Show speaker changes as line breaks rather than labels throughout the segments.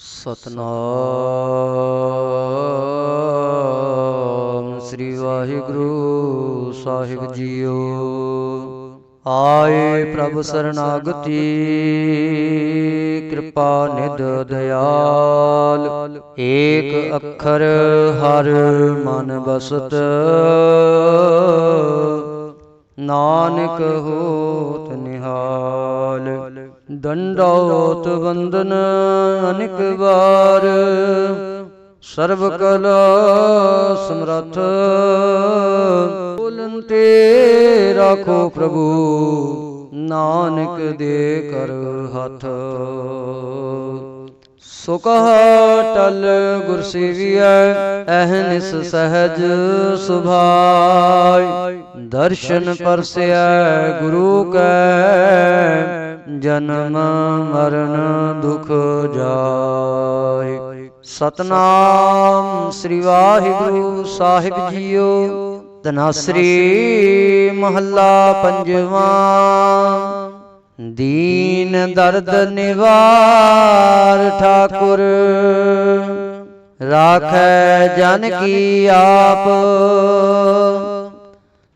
ਸਤਨਾਮ ਸ੍ਰੀ ਵਾਹਿਗੁਰੂ ਸਾਹਿਬ ਜੀਓ। ਆਏ ਪ੍ਰਭ ਸਰਨਾਗਤੀ, ਕਿਰਪਾ ਨਿਧ ਦਿਆਲ। ਏਕ ਅੱਖਰ ਹਰ ਮਨ ਬਸਤ। ਨਾਨਕ ਹੋ ਦੰਡੋਤ ਵੰਦਨ ਅਨਿਕ ਵਾਰ। ਸਰਬ ਕਲਾ ਸਮਰਥ ਬੋਲਨ ਤੇ ਰਾਖੋ ਪ੍ਰਭੂ, ਨਾਨਕ ਦੇ ਕਰ ਹੱਥ। ਸੋ ਟਲ ਗੁਰ ਸੇਵੀਐ ਅਹਨਿਸ ਸਹਜ ਸੁਭਾਈ ਦਰਸ਼ਨ ਪਰਸਿਐ ਗੁਰੂ ਕੈ ਜਨਮ ਮਰਨ ਦੁਖ ਜਾਏ। ਸਤਨਾਮ ਸ੍ਰੀ ਵਾਹਿਗੁਰੂ ਸਾਹਿਬ ਜੀਓ ਤਨਾਸਰੀ ਮਹੱਲਾ ਪੰਜਵਾਂ। ਦੀਨ ਦਰਦ ਨਿਵਾਰ ਠਾਕੁਰ, ਰਾਖੈ ਜਨ ਕੀ ਆਪ।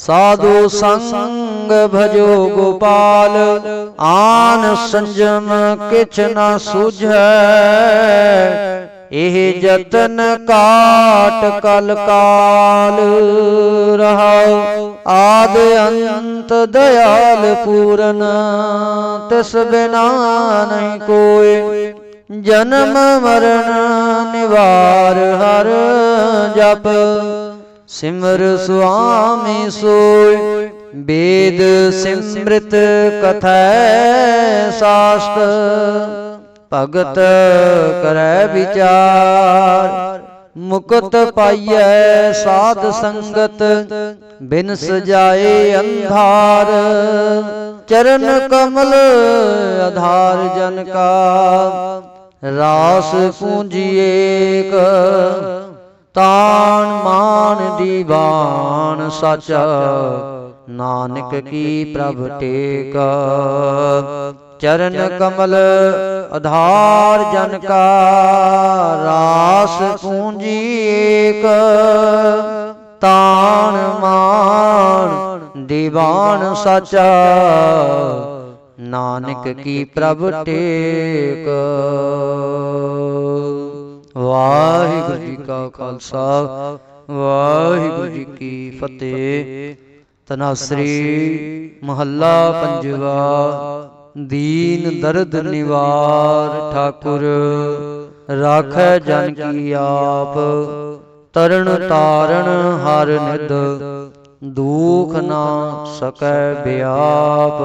ਸਾਧੂ ਸੰਗ ਭਜੋ ਗੋਪਾਲ ਆਨ ਸੰਜਮ ਕਿਛ ਨਾ ਸੁਝੈ। ਇਹ ਜਤਨ ਕਾਟ ਕਲ ਕਾਲ ਰਹਾਉ। ਆਦ ਅੰਤ ਦਇਆਲ ਪੂਰਨ ਤਿਸ ਬਿਨਾ ਨਹੀਂ ਕੋਈ। ਜਨਮ ਮਰਨ ਨਿਵਾਰ ਹਰ ਜਪ। ਸਿਮਰ ਸੁਆਮੀ ਸੋਇ ਵੇਦ ਸਿਮ੍ਰਿਤ ਕਥੈ ਸਾਸਤ ਭਗਤ ਕਰੈ ਵਿਚਾਰ। ਮੁਕਤ ਪਾਈਐ ਸਾਧ ਸੰਗਤ ਬਿਨ ਸਜਾਏ ਅੰਧਾਰ। ਚਰਨ ਕਮਲ ਆਧਾਰ ਜਨ ਕਾ। ਰਾਸ ਪੂੰਜੀਏਕ ਤਾਣ ਮਾਨ ਦੀਵਾਨ ਸਚ ਨਾਨਕ ਕੀ ਪ੍ਰਭ ਟੇਕ। ਚਰਨ ਕਮਲ ਆਧਾਰ ਜਨ ਕਾ ਰਾਸ ਪੂੰਜੀ ਏਕ। ਤਾਣ ਮਾਨ ਦੀਵਾਨ ਸਚ ਨਾਨਕ ਕੀ ਪ੍ਰਭ ਟੇਕ। ਵਾਹਿਗੁਰੂ ਜੀ ਕਾ ਖਾਲਸਾ। ਵਾਹਿਗੁਰੂ ਜੀ ਕੀ ਫਤਿਹ। ਤਨਾਸਰੀ ਮਹੱਲਾ ਪੰਜਵਾ ਦੀਨ ਦਰਦ ਨਿਵਾਰ ਠਾਕੁਰ। ਰਾਖੈ ਜਨ ਕੀ ਆਪ। ਤਰਨ ਤਾਰਨ ਹਰ ਨਿਧ। ਦੁਖ ਨਾ ਸਕੈ ਬਿਆਪ।